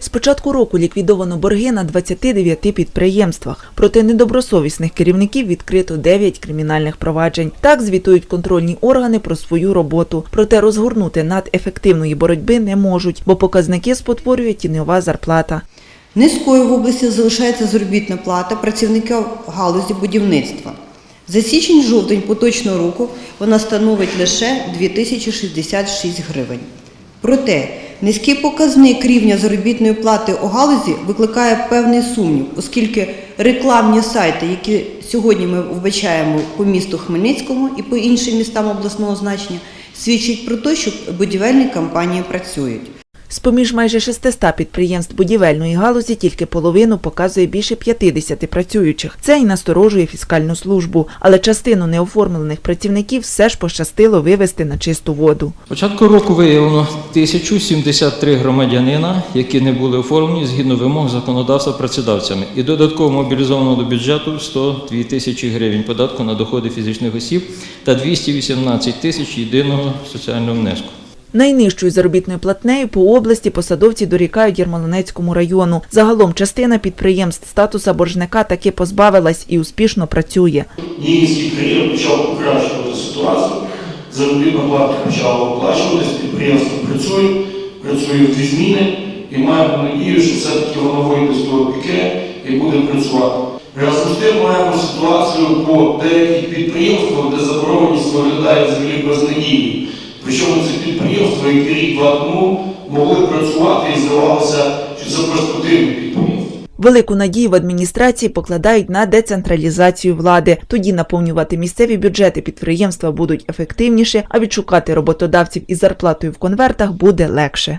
З початку року ліквідовано борги на 29 підприємствах. Проти недобросовісних керівників відкрито 9 кримінальних проваджень. Так звітують контрольні органи про свою роботу. Проте розгорнути над ефективної боротьби не можуть, бо показники спотворює тіньова зарплата. Низькою в області залишається заробітна плата працівників галузі будівництва. За січень-жовтень поточного року вона становить лише 2066 гривень. Проте низький показник рівня заробітної плати у галузі викликає певний сумнів, оскільки рекламні сайти, які сьогодні ми вбачаємо по місту Хмельницькому і по іншим містам обласного значення, свідчать про те, що будівельні компанії працюють. З-поміж майже 600 підприємств будівельної галузі тільки половину показує більше 50 працюючих. Це й насторожує фіскальну службу, але частину неоформлених працівників все ж пощастило вивести на чисту воду. Початку року виявлено 1073 громадянина, які не були оформлені згідно вимог законодавства працедавцями, і додатково мобілізовано до бюджету 102 тисячі гривень податку на доходи фізичних осіб та 218 тисяч єдиного соціального внеску. Найнижчою заробітною платнею по області посадовці дорікають Ярмолинецькому району. Загалом частина підприємств статуса боржника таки позбавилась і успішно працює. Німецький період почав покращувати ситуацію, заробітна плата почала оплачуватись, підприємство працює, працює в дві зміни і маємо надію, що все-таки воно вийде з того піке і буде працювати. Разом з тим маємо ситуацію по деяких підприємствах, де заборгованість виглядає взагалі безнадійною. Причому це підприємства, які рік-два тому могли працювати і здавалося, що це перспективне підприємство. Велику надію в адміністрації покладають на децентралізацію влади. Тоді наповнювати місцеві бюджети підприємства будуть ефективніше, а відшукати роботодавців із зарплатою в конвертах буде легше.